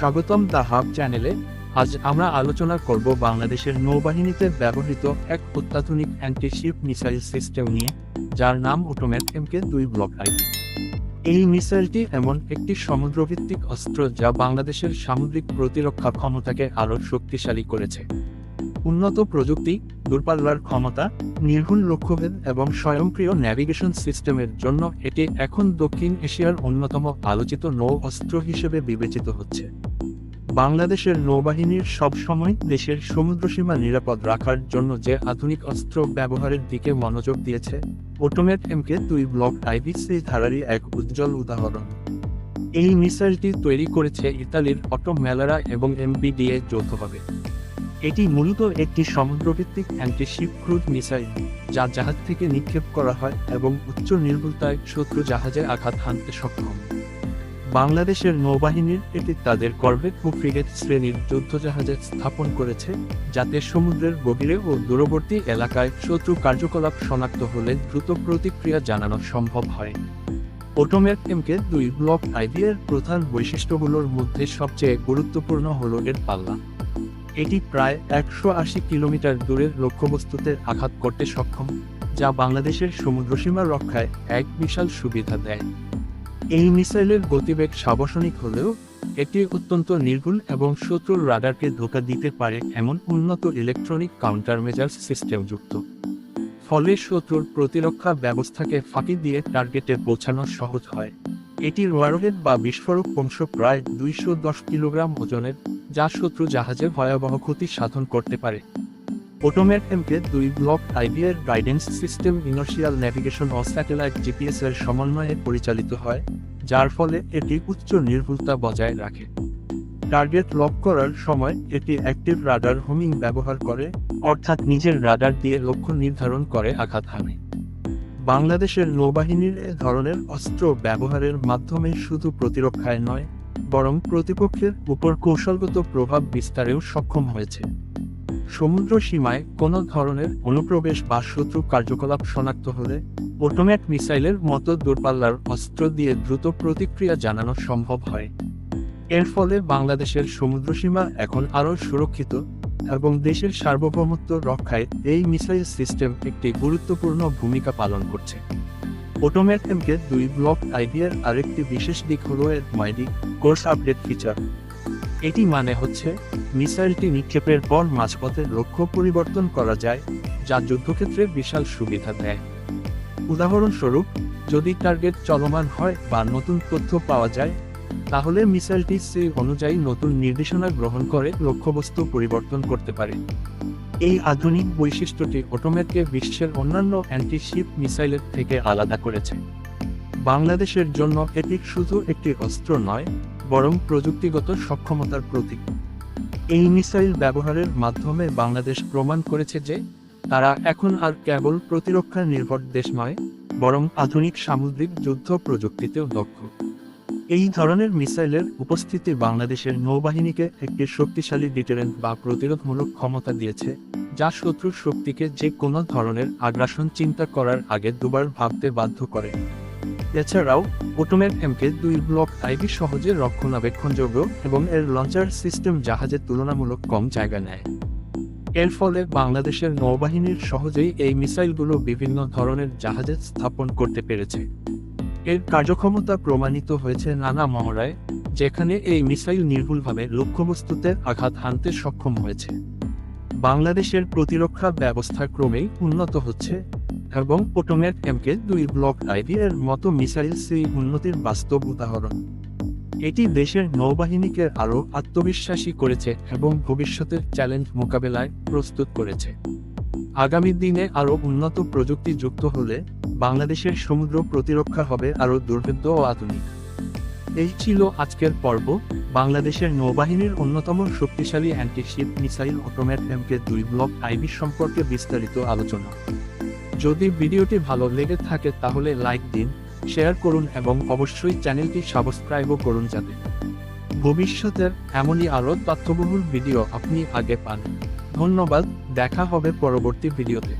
স্বাগতম the hub চ্যানেলে। আজ আমরা আলোচনা করব বাংলাদেশের নৌবাহিনীতে ব্যবহৃত এক অত্যাধুনিক অ্যান্টিশিপ মিসাইল সিস্টেম নিয়ে, যার নাম অটোম্যাট এমকে দুই ব্লক আইডি এই মিসাইলটি এমন একটি সমুদ্রভিত্তিক অস্ত্র যা বাংলাদেশের সামুদ্রিক প্রতিরক্ষা ক্ষমতাকে আরও শক্তিশালী করেছে। উন্নত প্রযুক্তি, দূরপাল্লার ক্ষমতা, নির্ভুল লক্ষ্যভেদ এবং স্বয়ংক্রিয় ন্যাভিগেশন সিস্টেমের জন্য এটি এখন দক্ষিণ এশিয়ার অন্যতম আলোচিত নৌ অস্ত্র হিসেবে বিবেচিত হচ্ছে। বাংলাদেশের নৌবাহিনীর সবসময় দেশের সমুদ্রসীমা নিরাপদ রাখার জন্য যে আধুনিক অস্ত্র ব্যবহারের দিকে মনোযোগ দিয়েছে, অটোমেট এমকে দুই ব্লক আইবিসি ধারারই এক উজ্জ্বল উদাহরণ। এই মিসাইলটি তৈরি করেছে ইতালির অটো মেলারা এবং এমবিডিএ যৌথভাবে। এটি মূলত একটি সমুদ্রভিত্তিক অ্যান্টিশিপ ক্রুজ মিসাইল, যা জাহাজ থেকে নিক্ষেপ করা হয় এবং উচ্চ নির্ভুলতায় শত্রু জাহাজে আঘাত হানতে সক্ষম। বাংলাদেশের নৌবাহিনীর এটি তাদের করভেট ও ফ্রিগেট শ্রেণির যুদ্ধজাহাজে স্থাপন করেছে, যাতে সমুদ্রের গভীরে ও দূরবর্তী এলাকায় শত্রু কার্যকলাপ শনাক্ত হলে দ্রুত প্রতিক্রিয়া জানানো সম্ভব হয়। অটোমেট এমকে দুই ব্লক আইডিয়ার প্রধান বৈশিষ্ট্যগুলোর মধ্যে সবচেয়ে গুরুত্বপূর্ণ হল এর পাল্লা। এটি প্রায় একশো আশি কিলোমিটার দূরের লক্ষ্যবস্তুতে আঘাত করতে সক্ষম, যা বাংলাদেশের সমুদ্রসীমা রক্ষায় এক বিশাল সুবিধা দেয়। এই মিসাইলের গতিবেগ সাবসনিক হলেও এটি অত্যন্ত নির্ভুল এবং শত্রুর রাডারকে ধোকা দিতে পারে এমন উন্নত ইলেকট্রনিক কাউন্টার মেজার্স সিস্টেম যুক্ত। ফলে শত্রুর প্রতিরক্ষা ব্যবস্থাকে ফাঁকি দিয়ে টার্গেটে পৌঁছানো সহজ হয়। এটির ওয়ারহেড বা বিস্ফোরক অংশ প্রায় দুইশো দশ কিলোগ্রাম ওজনের, যা শত্রু জাহাজে ভয়াবহ ক্ষতি সাধন করতে পারে। অটোমেট এমকে দুই ব্লক আইবিএর গাইডেন্স সিস্টেম ইনার্শিয়াল ন্যাভিগেশন ও স্যাটেলাইট জিপিএস এর সমন্বয়ে পরিচালিত হয়। যার ফলে এটি উচ্চ নির্ভুলতা বজায় রাখে। টার্গেট লক করার সময় এটি অ্যাক্টিভ রাডার হোমিং ব্যবহার করে, অর্থাৎ নিজের রাডার দিয়ে লক্ষ্য নির্ধারণ করে আঘাত হানে। বাংলাদেশের নৌবাহিনীর এ ধরনের অস্ত্র ব্যবহারের মাধ্যমে শুধু প্রতিরক্ষায় নয়, বরং প্রতিপক্ষের উপর কৌশলগত প্রভাব বিস্তারেও সক্ষম হয়েছে। সমুদ্র সীমায় কোনো ধরনের অনুপ্রবেশ বা শত্রু কার্যকলাপ শনাক্ত হলে অটোমেট মিসাইলের মতো দূরপাল্লার অস্ত্র দিয়ে দ্রুত প্রতিক্রিয়া জানানো সম্ভব হয়। এর ফলে বাংলাদেশের সমুদ্রসীমা এখন আরও সুরক্ষিত এবং দেশের সার্বভৌমত্ব রক্ষায় এই মিসাইল সিস্টেম একটি গুরুত্বপূর্ণ ভূমিকা পালন করছে। অটোমেট এমকে দুই ব্লক আইডিয়ার আরেকটি বিশেষ দিক হল এর মাইডি কোর্স আপডেট ফিচার। এটি মানে হচ্ছে, মিসাইলটি নিক্ষেপের পর মাঝপথে লক্ষ্য পরিবর্তন করা যায়, যা যুদ্ধক্ষেত্রে বিশাল সুবিধা দেয়। উদাহরণস্বরূপ, যদি টার্গেট চলমান হয় বা নতুন তথ্য পাওয়া যায়, তাহলে মিসাইলটি সেই অনুযায়ী নতুন নির্দেশনা গ্রহণ করে লক্ষ্যবস্তু পরিবর্তন করতে পারে। এই আধুনিক বৈশিষ্ট্যটি অটোমেটকে বিশ্বের অন্যান্য অ্যান্টিশিপ মিসাইলের থেকে আলাদা করেছে। বাংলাদেশের জন্য এটি শুধু একটি অস্ত্র নয় বরং প্রযুক্তিগত সক্ষমতার প্রতীক। এই মিসাইল ব্যবহারের মাধ্যমে বাংলাদেশ প্রমাণ করেছে যে তারা এখন আর কেবল প্রতিরক্ষা নির্ভর দেশ নয়, বরং আধুনিক সামুদ্রিক যুদ্ধ প্রযুক্তিতেও দক্ষ। এই ধরনের মিসাইলের উপস্থিতি বাংলাদেশের নৌবাহিনীকে একটি শক্তিশালী ডিটারেন্ট বা প্রতিরোধমূলক ক্ষমতা দিয়েছে, যা শত্রুর শক্তিকে যে কোনো ধরনের আগ্রাসন চিন্তা করার আগে দুবার ভাবতে বাধ্য করে। এছাড়াও অটোমেট এমকে দুই ব্লক আইবি সহজে রক্ষণাবেক্ষণযোগ্য এবং এর লঞ্চার সিস্টেম জাহাজের তুলনামূলক কম জায়গা নেয়। এর ফলে বাংলাদেশের নৌবাহিনীর সহজেই এই মিসাইলগুলো বিভিন্ন ধরনের জাহাজে স্থাপন করতে পেরেছে। এর কার্যক্ষমতা প্রমাণিত হয়েছে নানা মহড়ায়, যেখানে এই মিসাইল নির্ভুলভাবে লক্ষ্যবস্তুতে আঘাত হানতে সক্ষম হয়েছে। বাংলাদেশের প্রতিরক্ষা ব্যবস্থা ক্রমেই উন্নত হচ্ছে এবং অটোমেট এমকে দুই ব্লক আইডি এর মতো মিসাইল সেই উন্নতির বাস্তব উদাহরণ। এটি দেশের নৌবাহিনীকে আরও আত্মবিশ্বাসী করেছে এবং ভবিষ্যতের চ্যালেঞ্জ মোকাবেলায় প্রস্তুত করেছে। আগামী দিনে আরও উন্নত প্রযুক্তি যুক্ত হলে বাংলাদেশের সমুদ্র প্রতিরক্ষা হবে আরও দুর্ভেদ্য ও আধুনিক। এই ছিল আজকের পর্ব। বাংলাদেশের নৌবাহিনীর অন্যতম শক্তিশালী অ্যান্টিশিপ মিসাইল অটোমেট এমকে দুই ব্লক আইবি সম্পর্কে বিস্তারিত আলোচনা। যদি ভিডিওটি ভালো লেগে থাকে তাহলে লাইক দিন, শেয়ার করুন এবং অবশ্যই চ্যানেলটি সাবস্ক্রাইবও করুন যাতে ভবিষ্যতের এমনই আরও তথ্যবহুল ভিডিও আপনি আগে পান। ধন্যবাদ, দেখা হবে পরবর্তী ভিডিওতে।